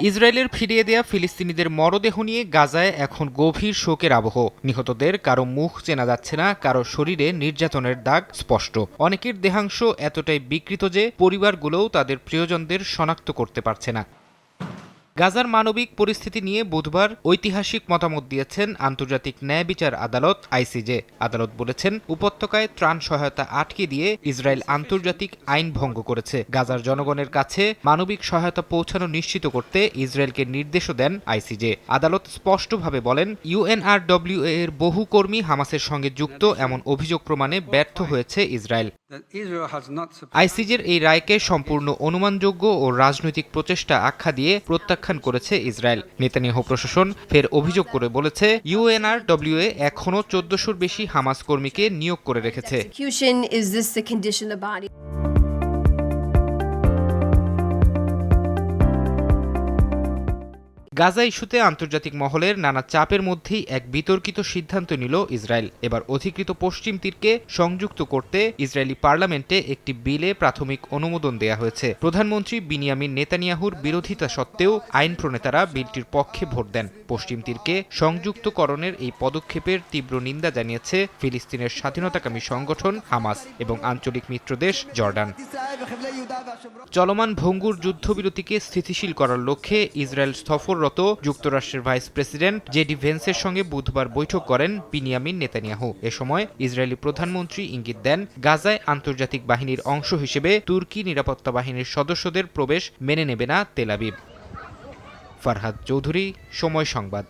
ইসরায়েলের ফিরিয়ে দেয়া ফিলিস্তিনিদের মরদেহ নিয়ে গাজায় এখন গভীর শোকের আবহ। নিহতদের কারও মুখ চেনা যাচ্ছে না, কারও শরীরে নির্যাতনের দাগ স্পষ্ট। অনেকের দেহাংশ এতটাই বিকৃত যে পরিবারগুলোও তাদের প্রিয়জনদের শনাক্ত করতে পারছে না। গাজার মানবিক পরিস্থিতি নিয়ে বুধবার ঐতিহাসিক মতামত দিয়েছেন আন্তর্জাতিক ন্যায় বিচার আদালত, আইসিজে। আদালত বলেছেন, উপত্যকায় ত্রাণ সহায়তা আটকে দিয়ে ইসরায়েল আন্তর্জাতিক আইন ভঙ্গ করেছে। গাজার জনগণের কাছে মানবিক সহায়তা পৌঁছানো নিশ্চিত করতে ইসরায়েলকে নির্দেশও দেন আইসিজে। আদালত স্পষ্টভাবে বলেন ইউএনআরডব্লিউ এর বহু কর্মী হামাসের সঙ্গে যুক্ত, এমন অভিযোগ প্রমাণে ব্যর্থ হয়েছে ইসরায়েল। আইসিজের এই রায়কে সম্পূর্ণ অনুমানযোগ্য ও রাজনৈতিক প্রচেষ্টা আখ্যা দিয়ে প্রত্যাখ্যান করেছে ইসরায়েল। নেতানিয়াহু প্রশাসন ফের অভিযোগ করে বলেছে ইউএনআর ডব্লিউএ এখনও চোদ্দশোর বেশি হামাস কর্মীকে নিয়োগ করে রেখেছে। গাজা ইস্যুতে আন্তর্জাতিক মহলের নানা চাপের মধ্যেই এক বিতর্কিত সিদ্ধান্ত নিল ইসরায়েল। এবার অধিকৃত পশ্চিম তীরকে সংযুক্ত করতে ইসরায়েলি পার্লামেন্টে একটি বিলে প্রাথমিক অনুমোদন দেয়া হয়েছে। প্রধানমন্ত্রী বিনিয়ামিন নেতানিয়াহুর বিরোধিতা সত্ত্বেও আইন প্রণেতারা বিলটির পক্ষে ভোট দেন। পশ্চিম তীরকে সংযুক্তকরণের এই পদক্ষেপের তীব্র নিন্দা জানিয়েছে ফিলিস্তিনের স্বাধীনতাকামী সংগঠন হামাস এবং আঞ্চলিক মিত্রদেশ জর্ডান। চলমান ভঙ্গুর যুদ্ধবিরতিকে স্থিতিশীল করার লক্ষ্যে ইসরায়েল সফররত যুক্তরাষ্ট্রের ভাইস প্রেসিডেন্ট জেডি ভেন্সের সঙ্গে বুধবার বৈঠক করেন বিনিয়ামিন নেতানিয়াহু। এ সময় ইসরায়েলি প্রধানমন্ত্রী ইঙ্গিত দেন, গাজায় আন্তর্জাতিক বাহিনীর অংশ হিসেবে তুর্কি নিরাপত্তা বাহিনীর সদস্যদের প্রবেশ মেনে নেবে না তেলাবিব ফারহাদ চৌধুরী, সময় সংবাদ।